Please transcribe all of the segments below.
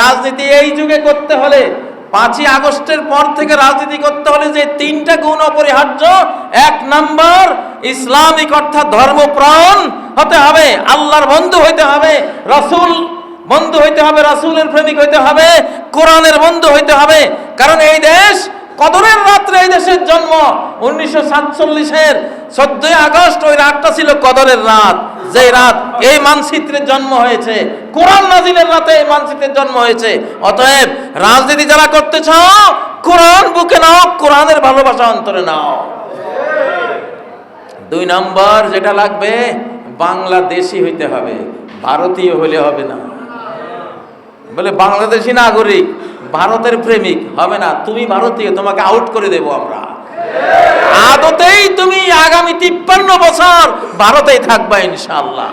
রাজনীতি এই যুগে করতে হলে, পাঁচই আগস্টের পর থেকে রাজনীতি করতে হলে যে তিনটা গুণ অপরিহার্য, এক নম্বর ইসলামিক অর্থাৎ ধর্মপ্রাণ হতে হবে, আল্লাহর বন্ধু হইতে হবে, রসুল বন্ধু হইতে হবে, রাসূলের প্রেমিক হইতে হবে, কোরআনের বন্ধু হইতে হবে। কারণ এই দেশ কদরের রাত্রে এই দেশের জন্ম, উনিশশো সাতচল্লিশের চোদ্দই আগস্ট ওই রাতটা ছিল কদরের রাত। যে রাত এই মানচিত্রের জন্ম হয়েছে, কোরআন নাজিলের রাতে এই মানচিত্রের জন্ম হয়েছে, অতএব রাজনীতি যারা করতে চাও, কোরআন বুকে নাও, কোরআনের ভালোবাসা অন্তরে নাও। দুই নম্বর যেটা লাগবে, বাংলাদেশি হইতে হবে, ভারতীয় হলে হবে না। বলে বাংলাদেশি নাগরিক, ভারতের প্রেমিক, হবে না। তুমি ভারতীয়, তোমাকে আউট করে দেব আমরা। আদতেই তুমি আগামী তিপ্পান্ন বছর ভারতেই থাকবা ইনশাল্লাহ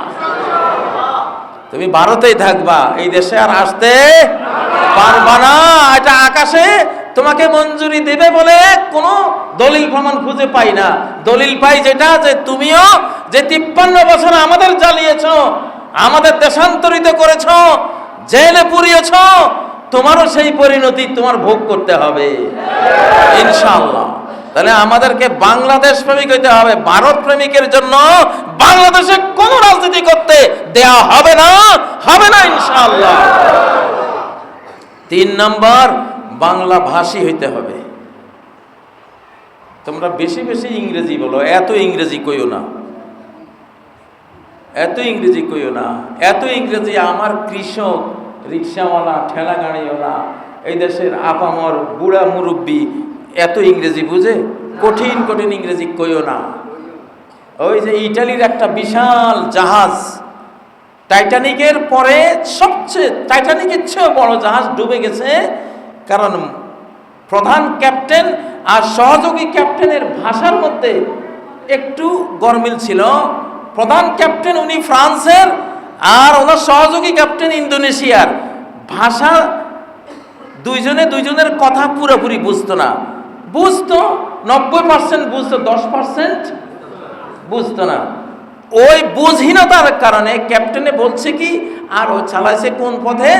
তুমি ভারতেই থাকবা, এই দেশে আর আসতে পারবা না। এটা আকাশে তোমাকে মঞ্জুরি দেবে বলে কোনো দলিল প্রমাণ খুঁজে পাই না। দলিল পাই যেটা যে তুমিও যে তিপ্পান্ন বছর আমাদের জ্বালিয়েছ, আমাদের দেশান্তরিত করেছ, জেলে পুড়িয়েছ, তোমারও সেই পরিণতি তোমার ভোগ করতে হবে। ইনশাআল্লাহ। তাহলে আমাদেরকে বাংলাদেশ প্রেমিক হইতে হবে। ভারত প্রেমিকের জন্য বাংলাদেশে কোন রাজনীতি করতে দেয়া হবে না। হবে না ইনশাআল্লাহ। তিন নম্বর, বাংলা ভাষী হইতে হবে। তোমরা বেশি বেশি ইংরেজি বলো, এত ইংরেজি কইও না। এত ইংরেজি কইও না। এত ইংরেজি আমার কৃষক, রিক্সাওয়ালা ঠেলা গাড়িওয়ালা এই দেশের আপামর বুড়া মুরব্বী এত ইংরেজি বুঝে? কঠিন কঠিন ইংরেজি কইও না। ওই যে ইটালির একটা বিশাল জাহাজ, টাইটানিকের পরে সবচেয়ে, টাইটানিকের চেয়েও বড় জাহাজ ডুবে গেছে, কারণ প্রধান ক্যাপ্টেন আর সহযোগী ক্যাপ্টেনের ভাষার মধ্যে একটু গরমিল ছিল। প্রধান ক্যাপ্টেন উনি ফ্রান্সের আর ওনার সহযোগী ক্যাপ্টেন ইন্দোনেশিয়ার। ভাষা দুইজনে দুইজনের কথা পুরোপুরি বুঝতো না। বুঝতো, নব্বই পার্সেন্ট বুঝতো, দশ পার্সেন্ট বুঝতো না। ওই বুঝহীনতার কারণে ক্যাপ্টেনে বলছে কি, আর ও চালাইছে কোন পথে?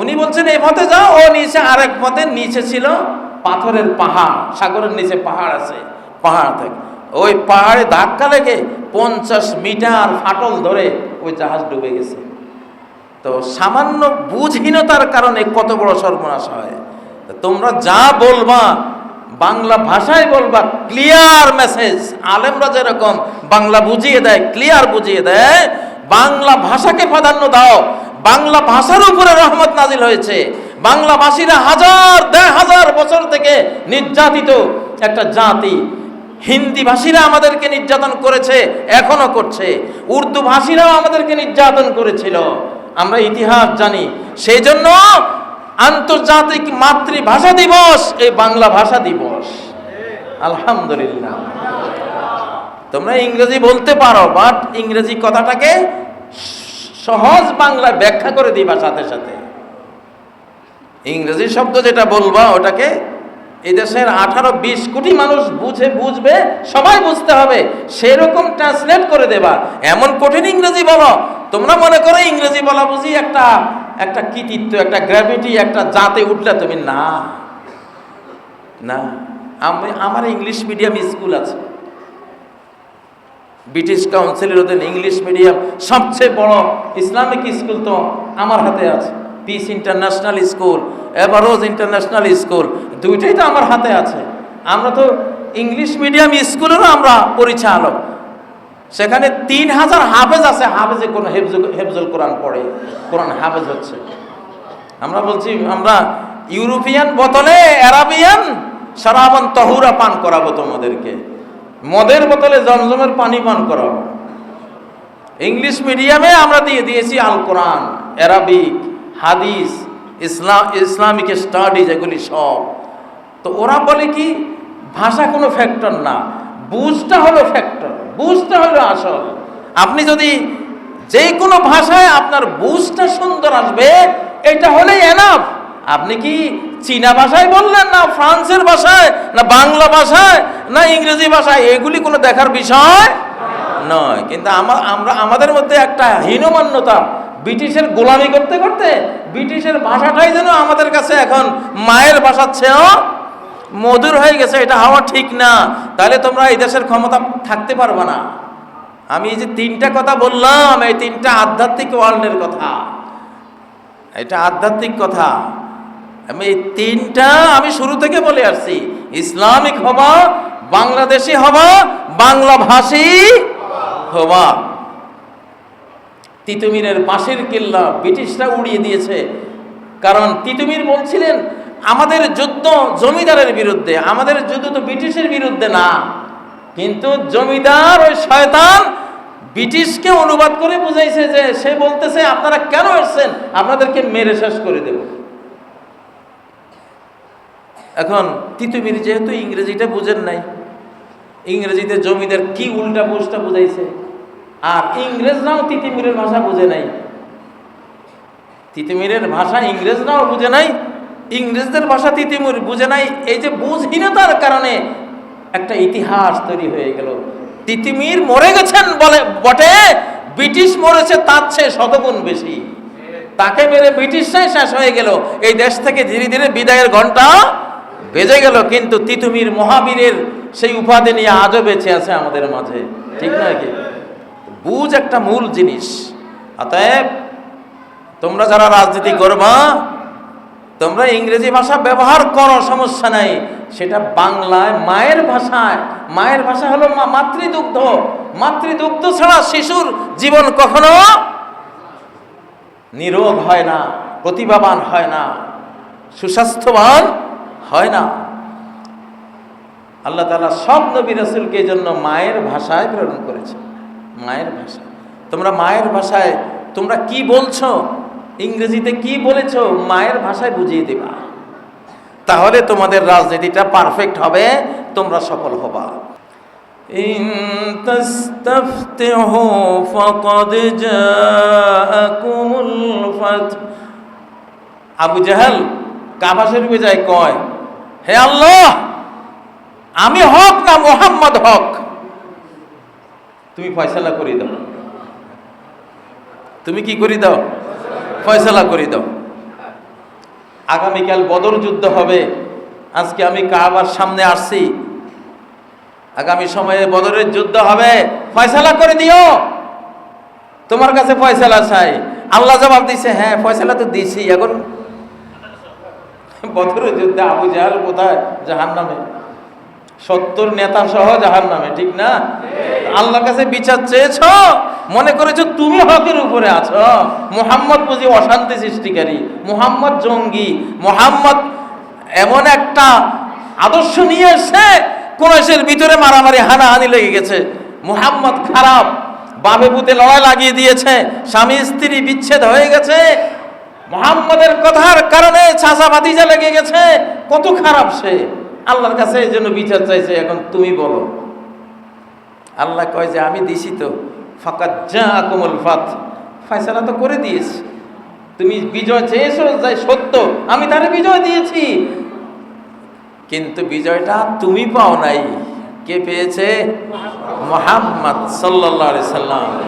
উনি বলছেন, এই পথে যাও। ও নিচে, আরেক পথে নিচে ছিল পাথরের পাহাড়, সাগরের নিচে পাহাড় আছে, পাহাড় থেকে। ওই পাহাড়ে ধাক্কা লেগে পঞ্চাশ মিটার ফাটল ধরে ওই জাহাজ ডুবে গেছে। তো সামান্য বুঝহীনতার কারণে কত বড় সর্বনাশ হয়। তোমরা যা বলবা বাংলা ভাষায় বলবা ক্লিয়ার মেসেজ আলেমরা যেরকম বাংলা বুঝিয়ে দেয় ক্লিয়ার বুঝিয়ে দেয়, বাংলা ভাষাকে প্রাধান্য দাও। বাংলা ভাষার উপরে রহমত নাজিল হয়েছে। বাংলাভাষীরা হাজার, দেড় হাজার বছর থেকে নির্যাতিত একটা জাতি। হিন্দি ভাষীরা আমাদেরকে নির্যাতন করেছে, এখনও করছে। উর্দু ভাষীরাও আমাদেরকে নির্যাতন করেছিল। আমরা ইতিহাস জানি। সেই জন্য আন্তর্জাতিক মাতৃভাষা দিবস, এই বাংলা ভাষা দিবস। আলহামদুলিল্লাহ। তোমরা ইংরেজি বলতে পারো বাট ইংরেজি কথাটাকে সহজ বাংলায় ব্যাখ্যা করে দিবা সাথে সাথে। ইংরেজি শব্দ যেটা বলবা, ওটাকে এই দেশের আঠারো বিশ কোটি মানুষ বুঝে, বুঝবে, সবাই বুঝতে হবে, সেরকম ট্রান্সলেট করে দেবা। এমন কঠিন ইংরেজি বলো, তোমরা মনে করো ইংরেজি বলা বুঝি একটা একটা কৃতিত্ব, একটা গ্র্যাভিটি একটা জাতে উঠলে তুমি, না না, আমি, আমার ইংলিশ মিডিয়াম স্কুল আছে। ব্রিটিশ কাউন্সিলের অধীনে ইংলিশ মিডিয়াম সবচেয়ে বড় ইসলামিক স্কুল তো আমার হাতে আছে। Peace international school Averroes international school দুইটাই তো আমার হাতে আছে। আমরা তো ইংলিশ মিডিয়াম স্কুলেরও আমরা পরিচালক। সেখানে তিন হাজার হাফেজ আছে, হাফেজে কোনো হেফজুল হেফজুল কোরআন পড়ে, কোরআন হাফেজ হচ্ছে। আমরা বলছি, আমরা ইউরোপিয়ান বোতলে অ্যারাবিয়ান সারাবান তহুরা পান করাবো তোমাদেরকে। মদের বোতলে জমজমের পানি পান করাবো। ইংলিশ মিডিয়ামে আমরা দিয়ে দিয়েছি আল কোরআন, অ্যারাবিক, হাদিস ইসলাম ইসলামিক স্টাডিজ, এগুলি সব। তো ওরা বলে কি, ভাষা কোনো ফ্যাক্টর না, বুঝটা হলো ফ্যাক্টর। বুঝটা হলো আসল। আপনি যদি যে কোনো ভাষায় আপনার বুঝটা সুন্দর আসবে, এটা হলেই এনাফ আপনি কি চীনা ভাষায় বললেন, না ফ্রান্সের ভাষায়, না বাংলা ভাষায়, না ইংরেজি ভাষায়? এগুলি কোনো দেখার বিষয় নয়। কিন্তু আমা- আমরা, আমাদের মধ্যে একটা হীনমান্যতা। ব্রিটিশের গোলামি করতে করতে ব্রিটিশের ভাষাটাই যেন আমাদের কাছে এখন মায়ের ভাষার চেয়েও মধুর হয়ে গেছে, এটা হওয়া ঠিক না। তাহলে তোমরা এই দেশের ক্ষমতা থাকতে পারবে না। আমি যে তিনটা কথা বললাম, এই তিনটা আধ্যাত্মিক ওয়ার্ল্ডের কথা। এটা আধ্যাত্মিক কথা। আমি এই তিনটা আমি শুরু থেকে বলে আসছি। ইসলামিক হবা, বাংলাদেশি হবা বাংলা ভাষী হবা। তিতুমিরের বাঁশের কিল্লা ব্রিটিশরা উড়িয়ে দিয়েছে। কারণ তিতুমির বলছিলেন আমাদের যুদ্ধ জমিদারের বিরুদ্ধে, আমাদের যুদ্ধ তো ব্রিটিশের বিরুদ্ধে না। কিন্তু জমিদার ওই শয়তান ব্রিটিশকে অনুবাদ করে বুঝাইছে যে, সে বলতেছে, আপনারা কেন এসছেন আপনাদেরকে মেরে শেষ করে দেব। এখন তিতুমির যেহেতু ইংরেজিটা বুঝেন নাই, ইংরেজিতে জমিদার কি উল্টা পোস্টটা বুঝাইছে, আর ইংরেজরাও তিতিমিরের ভাষা বুঝে নাই। তিতিমিরের ভাষা ইংরেজরাও বুঝে নাই ইংরেজদের ভাষা তিতিমির বুঝে নাই। এই যে বুঝহীনতার কারণে একটা ইতিহাস তৈরি হয়ে গেল। তিতিমির মরে গেছেন বলে বটে, ব্রিটিশ মরেছে তার চেয়ে শতগুণ বেশি। তাকে মেরে ব্রিটিশরাই শেষ হয়ে গেল। এই দেশ থেকে ধীরে ধীরে বিদায়ের ঘণ্টা বেজে গেল, কিন্তু তিতুমির মহাবীরের সেই উপাধি নিয়ে আজও বেঁচে আছে আমাদের মাঝে। ঠিক নয় কি? বুঝ একটা মূল জিনিস। অতএব তোমরা যারা রাজনীতি করবা তোমরা ইংরেজি ভাষা ব্যবহার করো, সমস্যা নাই। সেটা বাংলায়, মায়ের ভাষায়। মায়ের ভাষা হলো মাতৃদুগ্ধ। মাতৃদুগ্ধ ছাড়া শিশুর জীবন কখনো নিরোগ হয় না, প্রতিভাবান হয় না, সুস্বাস্থ্যবান হয় না। আল্লাহ তালা সব নবী রসুলকে জন্য মায়ের ভাষায় প্রেরণ করেছে মায়ের ভাষা তোমরা মায়ের ভাষায় তোমরা কি বলছো? ইংরেজিতে কি বলেছ? মায়ের ভাষায় বুঝিয়ে দেবা। তাহলে তোমাদের রাজনীতিটা পারফেক্ট হবে তোমরা সফল হবা। আবু জাহাল কাবা শরীফে যায় কয় হে আল্লাহ আমি হক না মোহাম্মদ হক? তুমি ফয়সালা করে দাও। তুমি কি করে দাও? ফয়সালা করে দাও। আগামীকাল বদর যুদ্ধ হবে। আজকে আমি কাবার সামনে আসছি। আগামী সময়ে বদরের যুদ্ধ হবে। ফয়সালা করে দিও। তোমার কাছে ফয়সালা চাই। আল্লাহ জবাব দিছে হ্যাঁ ফয়সালা তো দিছি। এখন বদরের যুদ্ধে আবু জাহাল কোথায়? জাহান নামে সত্তর নেতা সহ জাহান নামে ঠিক না? আল্লাহর কাছে বিচার চেয়েছ? মনে করেছ তুমি হকের উপরে আছো? মোহাম্মদ বুঝি অশান্তি সৃষ্টিকারী, মোহাম্মদ জঙ্গি, মোহাম্মদ এমন একটা আদর্শ নিয়ে এসে কোরআশের ভিতরে মারামারি, হানাহানি লেগে গেছে। মোহাম্মদ খারাপ বাবে পুতে লড়াই লাগিয়ে দিয়েছে, স্বামী, স্ত্রী বিচ্ছেদ হয়ে গেছে। মোহাম্মদের কথার কারণে চাষা ভাতিজা লেগে গেছে। কত খারাপ সে। আল্লাহর কাছে এই জন্য বিচার চাইছে, এখন তুমি বলো। আল্লাহ কয় যে, আমি দিছি তো। ফাকাত যা কোমল ফাত। ফয়সালা তো করে দিয়েছি। তুমি বিজয় চেয়েছো, যাই সত্য, আমি তারে বিজয় দিয়েছি। কিন্তু বিজয়টা তুমি পাও নাই। কে পেয়েছে? মোহাম্মদ সাল্লাহ সাল্লাম।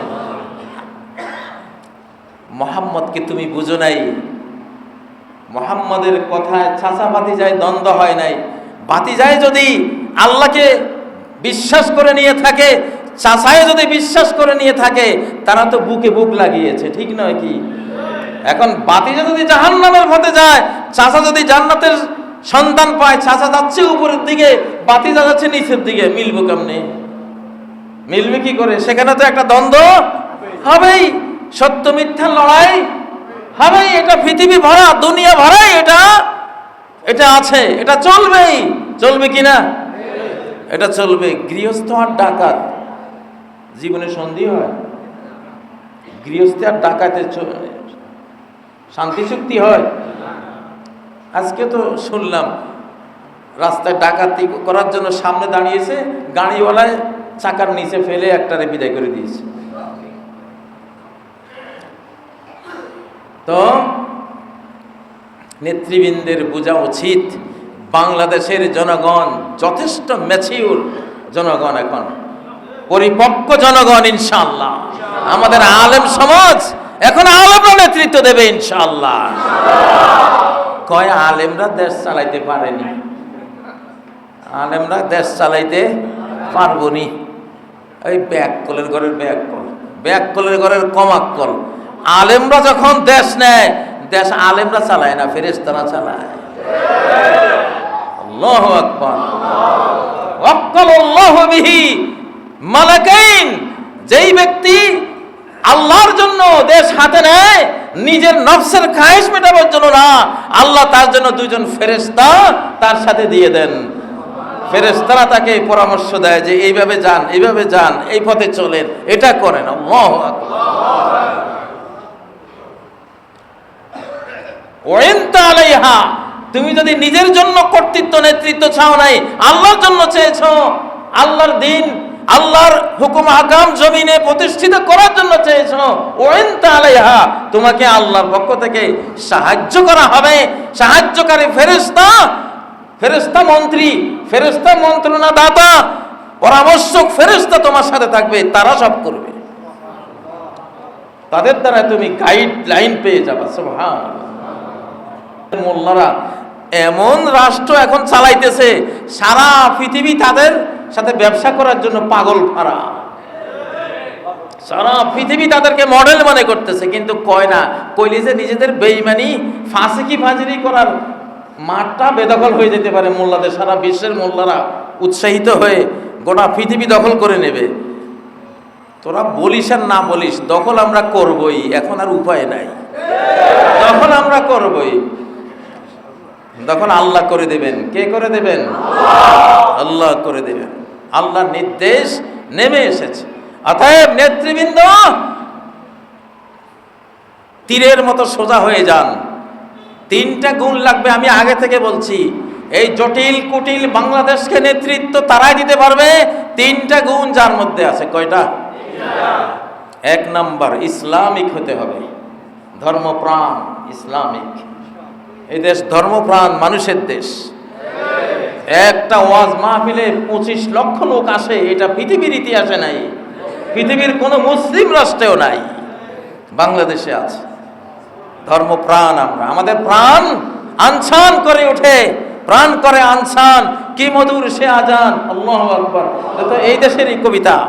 মোহাম্মদকে তুমি বুঝো নাই। মোহাম্মদের কথায় ছাঁচা যায়, দ্বন্দ্ব হয় নাই। বাতিজায় যদি আল্লাহকে বিশ্বাস করে নিয়ে থাকে চাষায় যদি বিশ্বাস করে নিয়ে থাকে, তারা তো বুকে বুক লাগিয়েছে, ঠিক নয় কি? এখন বাতিজা যদি জাহান নামের পথে যায় চাষা যদি জান্নাতের সন্তান পায় চাষা যাচ্ছে উপরের দিকে, বাতিজা যাচ্ছে নিচের দিকে, মিলবো কেমনে? মিলবে কি করে? সেখানে তো একটা দ্বন্দ্ব হবেই, সত্য মিথ্যার লড়াই হবেই, এটা পৃথিবী ভরা, দুনিয়া ভরাই, এটা এটা আছে, এটা চলবেই। চলবে কি না এটা চলবে। গৃহস্থ আর ডাকাত, জীবনে সন্ধি হয়। গৃহস্থ আর ডাকাতে শান্তি চুক্তি হয়। আজকে তো শুনলাম, রাস্তায় ডাকাতি করার জন্য সামনে দাঁড়িয়েছে, গাড়িওয়ালায় চাকার নিচে ফেলে একটারে বিদায় করে দিয়েছে। তো নেতৃবৃন্দের বোঝা উচিত। বাংলাদেশের জনগণ যথেষ্ট ম্যাচিউর জনগণ এখন। পরিপক্ক জনগণ ইনশাল্লাহ আমাদের আলেম সমাজ এখন আলেমরা নেতৃত্ব দেবে ইনশাল্লাহ কয় আলেমরা দেশ চালাইতে পারেনি? আলেমরা দেশ চালাইতে পারব নি ওই ব্যাক কলের ঘরের ব্যাক কল ব্যাক কলের ঘরের কমাক কল আলেমরা যখন দেশ নেয় দেশ আলেমরা চালায় না, ফেরেশতারা চালায়। আল্লাহু যেই ব্যক্তি আল্লাহর জন্য দেশ হাতে নেয়, নিজের নফসের খায়েশ মেটাবার জন্য না, আল্লাহ তার জন্য দুইজন ফেরেশতা তার সাথে দিয়ে দেন। ফেরেশতারা তাকে পরামর্শ দেয় যে, এইভাবে যান এইভাবে যান, এই পথে চলেন। এটা করেন। আল্লাহু আকবার ওয়েন্তা আলাইহা তুমি যদি নিজের জন্য কর্তৃত্ব, নেতৃত্ব চাও নাই, আল্লাহর জন্য চেয়েছো, আল্লাহর দিন, আল্লাহর হুকুম হাকাম জমিনে প্রতিষ্ঠিত করার জন্য চেয়েছো ওয়েন্তা আলাইহা তোমাকে আল্লাহর পক্ষ থেকে সাহায্য করা হবে। সাহায্যকারী ফেরেশতা ফেরেশতা মন্ত্রী, ফেরেশতা মন্ত্রণা দাতা পরামর্শক ফেরেশতা তোমার সাথে থাকবে, তারা সব করবে। তাদের দ্বারা তুমি গাইডলাইন পেয়ে যাবা, সুবহানাল্লাহ। মোল্লারা। এমন রাষ্ট্র এখন চালাইতেছে, সারা পৃথিবী তাদের সাথে ব্যবসা করার জন্য পাগল ফারা সারা পৃথিবী তাদেরকে মডেল মনে করতেছে, কিন্তু কয় না, কইলে যে নিজেদের বেইমানি ফাঁসিকি ফাজিরি করার মাঠটা বেদখল হয়ে যেতে পারে মোল্লাদের, সারা বিশ্বের মোল্লারা উৎসাহিত হয়ে গোটা পৃথিবী দখল করে নেবে। তোরা বলিস আর না বলিস, দখল আমরা করবই, এখন আর উপায় নাই। দখল আমরা করবই। তখন আল্লাহ করে দেবেন। কে করে দেবেন? আল্লাহ করে দেবেন। আল্লাহর নির্দেশ নেমে এসেছে। অতএব নেতৃবৃন্দ, তীরের মতো সোজা হয়ে যান। তিনটা গুণ লাগবে আমি আগে থেকে বলছি। এই জটিল, কুটিল বাংলাদেশকে নেতৃত্ব তারাই দিতে পারবে। তিনটা গুণ যার মধ্যে আছে। কয়টা? এক নাম্বার, ইসলামিক হতে হবে। ধর্মপ্রাণ, ইসলামিক। এই দেশ ধর্মপ্রাণ, মানুষের দেশ। একটা ওয়াজ মাহফিলে পঁচিশ লক্ষ লোক আসে, এটা পৃথিবীর ইতিহাসে নাই। পৃথিবীর কোনো মুসলিম রাষ্ট্রেও নাই। বাংলাদেশে আছে। ধর্মপ্রাণ আমরা। আমাদের প্রাণ আনছান করে ওঠে। প্রাণ করে আনছান। কি মধুর সে আজান। আল্লাহ আকবর। তো এই দেশেরই কবিতা।